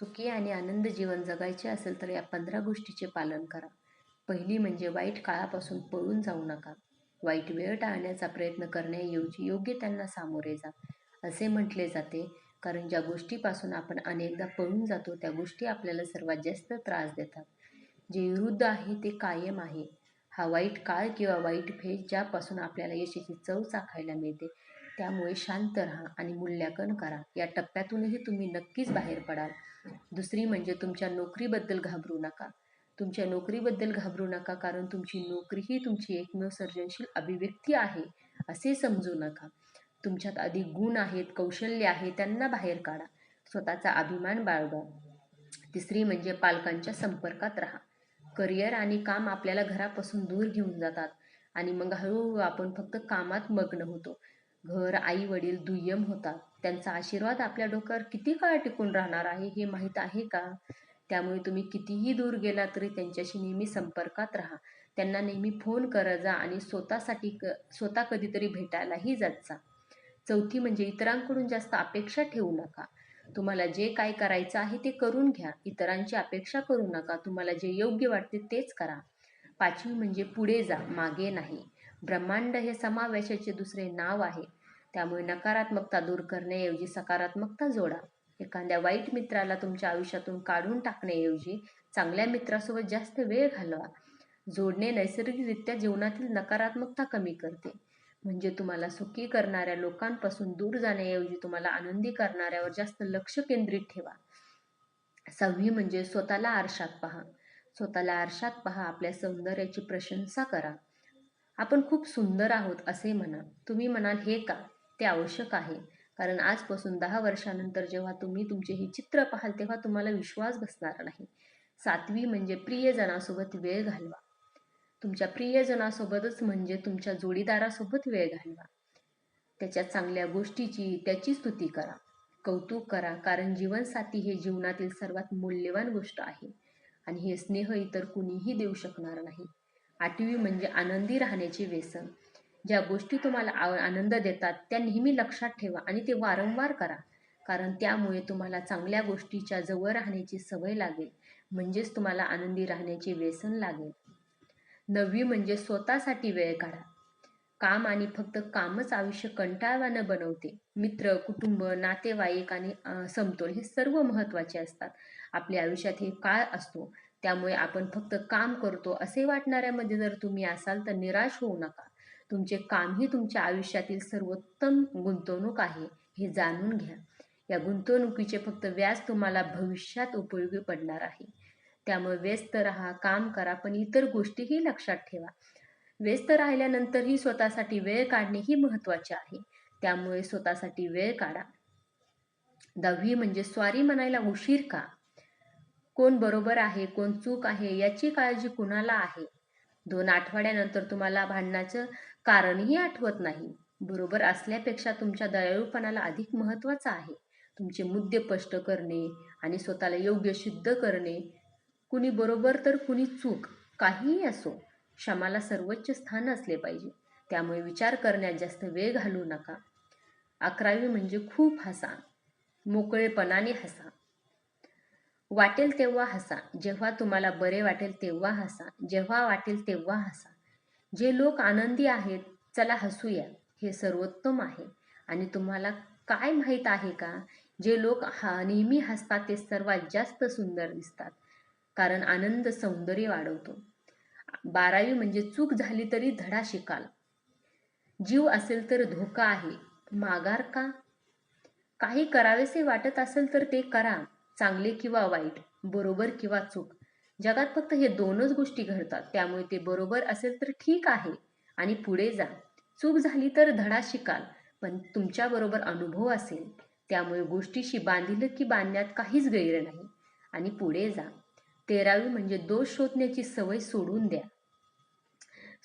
सुखी आणि आनंद जीवन जगायचे असेल तर या पंधरा गोष्टीचे पालन करा. पहिली म्हणजे वाईट काळापासून पळून जाऊ नका. वाईट वेळ टाळण्याचा प्रयत्न करण्याऐवजी योग्य त्यांना सामोरे जा असे म्हटले जाते. कारण ज्या गोष्टीपासून आपण अनेकदा पळून जातो त्या गोष्टी आपल्याला सर्वात जास्त त्रास देतात. जे विरुद्ध आहे ते कायम आहे. हा वाईट काळ किंवा वाईट फेज ज्यापासून आपल्याला यशाची चव चाखायला मिळते त्यामुळे शांत राहा आणि मूल्यांकन करा. या टप्प्यातूनही तुम्ही नक्कीच बाहेर पडाल. दुसरी म्हणजे तुमच्या नोकरीबद्दल घाबरू नका. तुमच्या नोकरीबद्दल घाबरू नका कारण तुमची नोकरी ही तुमची एकमेव सर्जनशील अभिव्यक्ती आहे असे समजू नका. तुमच्यात अधिक गुण आहेत कौशल्य आहे त्यांना बाहेर काढा. स्वतःचा अभिमान बाळगा. तिसरी म्हणजे पालकांच्या संपर्कात राहा. करिअर आणि काम आपल्याला घरापासून दूर घेऊन जातात आणि मग हळूहळू आपण फक्त कामात मग्न होतो. घर आई वडील दुय्यम होतात. त्यांचा आशीर्वाद आपल्या डोक्यावर किती काळ टिकून राहणार आहे हे माहीत आहे का? त्यामुळे तुम्ही कितीही दूर गेला तरी त्यांच्याशी नेहमी संपर्कात राहा. त्यांना नेहमी फोन करत जा आणि स्वतःसाठी क स्वतः कधीतरी भेटायलाही जात जा. चौथी म्हणजे इतरांकडून जास्त अपेक्षा ठेवू नका. तुम्हाला जे काय करायचं आहे ते करून घ्या. इतरांची अपेक्षा करू नका. तुम्हाला जे योग्य वाटते तेच करा. पाचवी म्हणजे पुढे जा. मागे नाही. ब्रह्मांड हे समावेशाचे दुसरे नाव आहे. त्यामुळे नकारात्मकता दूर करण्याऐवजी सकारात्मकता जोडा. एखाद्या वाईट मित्राला तुमच्या आयुष्यातून काढून टाकण्याऐवजी चांगल्या मित्रासोबत जास्त वेळ घालवा. जोडणे नैसर्गिकरित्या जीवनातील नकारात्मकता कमी करते. म्हणजे तुम्हाला सुखी करणाऱ्या लोकांपासून दूर जाण्याऐवजी तुम्हाला आनंदी करणाऱ्यावर जास्त लक्ष केंद्रित ठेवा. सहावी म्हणजे स्वतःला आरशात पहा. स्वतःला आरशात पहा आपल्या सौंदर्याची प्रशंसा करा. आपण खूप सुंदर आहोत असे म्हणा. तुम्ही म्हणाल हे का? ते आवश्यक आहे. कारण आजपासून दहा वर्षानंतर जेव्हा तुम्ही तुमचे हे चित्र पाहाल तेव्हा तुम्हाला विश्वास बसणार नाही. सातवी म्हणजे प्रियजनासोबत वेळ घालवा. तुमच्या प्रियजनासोबतच म्हणजे तुमच्या जोडीदारासोबत वेळ घालवा. त्याच्या चांगल्या गोष्टीची त्याची स्तुती करा. कौतुक करा कारण जीवनसाथी हे जीवनातील सर्वात मूल्यवान गोष्ट आहे. आणि हे स्नेह इतर कुणीही देऊ शकणार नाही. आठवी म्हणजे आनंदी राहण्याचे व्यसन. ज्या गोष्टी तुम्हाला आनंद देतात त्या नेहमी लक्षात ठेवा आणि ते वारंवार करा. कारण त्यामुळे तुम्हाला चांगल्या गोष्टीच्या जवळ राहण्याची सवय लागेल. म्हणजेच तुम्हाला आनंदी राहण्याचे व्यसन लागेल. नववी म्हणजे स्वतःसाठी वेळ काढा. काम आणि फक्त कामच आयुष्य कंटाळवानं बनवते. मित्र कुटुंब नातेवाईक आणि समतोल हे सर्व महत्त्वाचे असतात. आपल्या आयुष्यात हे काळ असतो. त्यामुळे आपण फक्त काम करतो असे वाटणाऱ्यामध्ये जर तुम्ही असाल तर निराश होऊ नका. तुमचे काम ही तुमच्या आयुष्यातील सर्वोत्तम गुंतवणूक आहे हे जाणून घ्या. या गुंतवणुकीचे फक्त व्याज तुम्हाला भविष्यात उपयोगी पडणार आहे. त्यामुळे व्यस्त राहा काम करा पण इतर गोष्टीही लक्षात ठेवा. व्यस्त राहिल्यानंतरही स्वतःसाठी वेळ काढणे ही महत्त्वाचे आहे. त्यामुळे स्वतःसाठी वेळ काढा. दहावी म्हणजे स्वारी म्हणायला उशीर का? कोण बरोबर आहे कोण चूक आहे याची काळजी कुणाला आहे? दोन आठवड्यानंतर तुम्हाला भांडणाचं कारणही आठवत नाही. बरोबर असल्यापेक्षा तुमच्या दयाळूपणाला अधिक महत्त्वाचं आहे. तुमचे मुद्दे स्पष्ट करणे आणि स्वतःला योग्य सिद्ध करणे. कुणी बरोबर तर कुणी चूक काहीही असो क्षमाला सर्वोच्च स्थान असले पाहिजे. त्यामुळे विचार करण्यात जास्त वेळ घालू नका. अकरावी म्हणजे खूप हसा मोकळेपणाने हसा. वाटेल तेव्हा हसा. जेव्हा तुम्हाला बरे वाटेल तेव्हा हसा. जेव्हा वाटेल तेव्हा हसा. जे लोक आनंदी आहेत चला हसूया. हे सर्वोत्तम आहे. आणि तुम्हाला काय माहीत आहे का? जे लोक हा नेहमी हसतात ते सर्वात जास्त सुंदर दिसतात. कारण आनंद सौंदर्य वाढवतो. बारावी म्हणजे चूक झाली तरी धडा शिकाल. जीव असेल तर धोका आहे. माघार का? काही करावेसे वाटत असेल तर ते करा. चांगले किंवा वाईट बरोबर किंवा चूक. जगात फक्त हे दोनच गोष्टी घडतात. त्यामुळे ते बरोबर असेल तर ठीक आहे आणि पुढे जा. चूक झाली तर धडा शिकाल पण तुमच्याबरोबर अनुभव असेल. त्यामुळे गोष्टीशी बांधिलं की बांधण्यात काहीच गैर नाही. आणि पुढे जा. तेरावी म्हणजे दोष शोधण्याची सवय सोडून द्या.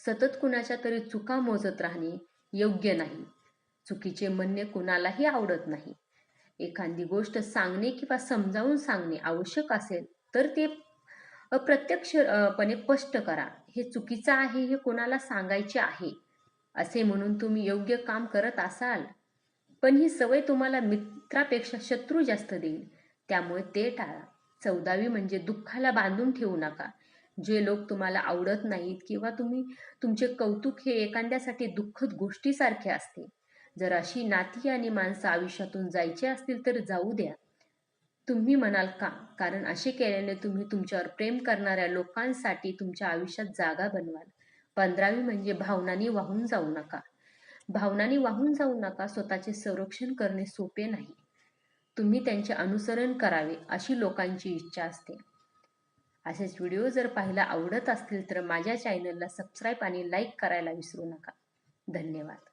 सतत कुणाच्या तरी चुका मोजत राहणे योग्य नाही. चुकीचे म्हणणे कुणालाही आवडत नाही. एखादी गोष्ट सांगणे किंवा समजावून सांगणे आवश्यक असेल तर ते अप्रत्यक्षपणे स्पष्ट करा. हे चुकीचं आहे हे कोणाला सांगायचे आहे? असे म्हणून तुम्ही योग्य काम करत असाल. पण ही सवय तुम्हाला मित्रापेक्षा शत्रू जास्त देईल. त्यामुळे ते टाळा. चौदावी म्हणजे दुःखाला बांधून ठेवू नका. जे लोक तुम्हाला आवडत नाहीत किंवा तुम्ही तुमचे कौतुक हे एखाद्यासाठी दुःखद गोष्टीसारखे असते. जर अशी नाती आणि माणसं आयुष्यातून जायची असतील तर जाऊ द्या. तुम्ही म्हणाल का? कारण असे केल्याने तुम्ही तुमच्यावर प्रेम करणाऱ्या लोकांसाठी तुमच्या आयुष्यात जागा बनवाल. पंधरावी म्हणजे भावनांनी वाहून जाऊ नका. भावनांनी वाहून जाऊ नका स्वतःचे संरक्षण करणे सोपे नाही. तुम्ही त्यांचे अनुसरण करावे अशी लोकांची इच्छा असते. असेच व्हिडिओ जर पाहायला आवडत असतील तर माझ्या चॅनलला सबस्क्राईब आणि लाईक करायला विसरू नका. धन्यवाद.